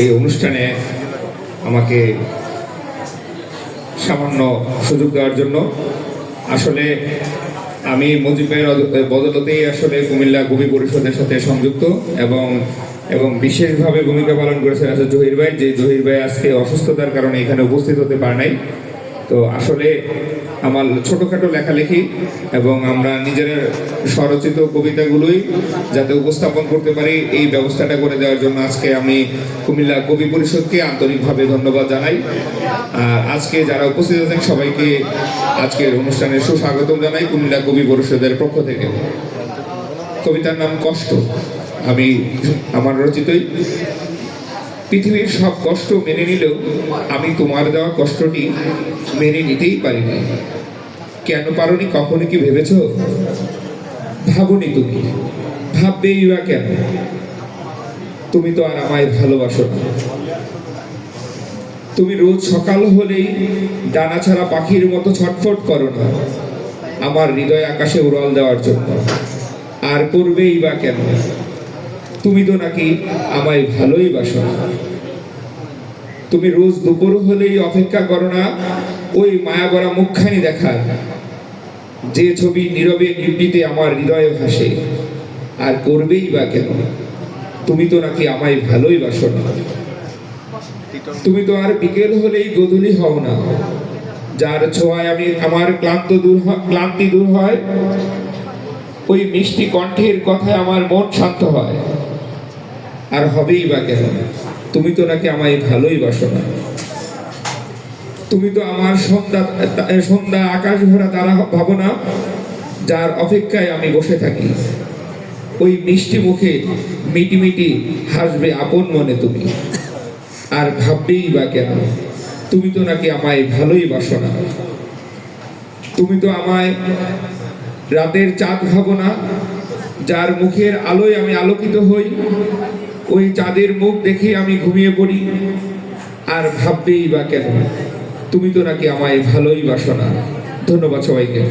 এই অনুষ্ঠানে আমাকে সামান্য সুযোগ দেওয়ার জন্য। আসলে আমি মুজিবের বদলতেই আসলে কুমিল্লা কবি পরিষদের সাথে সংযুক্ত এবং এবং বিশেষভাবে ভূমিকা পালন করেছেন আছে জহির ভাই, যে জহির ভাই আজকে অসুস্থতার কারণে এখানে উপস্থিত হতে পারে নাই। তো আসলে আমার ছোটোখাটো লেখালেখি এবং আমরা নিজের স্বরচিত কবিতাগুলোই যাতে উপস্থাপন করতে পারি, এই ব্যবস্থাটা করে দেওয়ার জন্য আজকে আমি কুমিল্লা কবি পরিষদকে আন্তরিকভাবে ধন্যবাদ জানাই। আর আজকে যারা উপস্থিত আছেন, সবাইকে আজকের অনুষ্ঠানে সুস্বাগতম জানাই কুমিল্লা কবি পরিষদের পক্ষ থেকে। কবিতার নাম কষ্ট। আমি, আমার রচিতই। পৃথিবীর সব কষ্ট মেনে নিলেও আমি তোমার দেওয়া কষ্টটি মেনে নিতেই পারিনি। কেন পারোনি? কখনো কি ভেবেছ? ভাবনি তুমি। ভাববেই বা কেন? তুমি তো আর আমায় ভালোবাসো না। তুমি রোজ সকাল হলেই ডানা ছাড়া পাখির মতো ছটফট করো না। আমার হৃদয় আকাশে উড়াল দেওয়ার জন্য। আর করবেই বা কেন? তুমি তো নাকি আমায় ভালোই বাসো না। তুমি রোজ দুপুর হলেই অপেক্ষা করো না। ওই মায়াগড়া মুখখানি দেখার। যে ছবি নীরবে নিবৃতে আমার হৃদয়ে ভাসে, আর করবেই বা কেন? তুমি তো নাকি আমায় ভালোই বাসো না। তুমি তো আর বিকেল হলেই গধূলি হও না। যার ছোঁয়ায় আমি আমার ক্লান্ত দূর ক্লান্তি দূর হয়, ওই মিষ্টি কণ্ঠের কথায় আমার মন শান্ত হয়। আর হবেই বা কেন? তুমি তো নাকি আমায় ভালোই বাসো না। তুমি তো আমার সন্ধ্যা সন্ধ্যা আকাশ ভরা তারা ভাবনা, যার অপেক্ষায় আমি বসে থাকি। ওই মিষ্টি মুখে মিটি মিটি হাসবে আপন মনে তুমি। আর ভাববেই বা কেন? তুমি তো নাকি আমায় ভালোই বাসো না। তুমি তো আমায় রাতের চাঁদ ভাবো না, যার মুখের আলোয় আমি আলোকিত হই। ওই চাঁদের মুখ দেখে আমি ঘুমিয়ে পড়ি। আর ভাববেই বা কেন? তুমি তো নাকি আমায় ভালোই বাসনা ধন্যবাদ সবাইকে।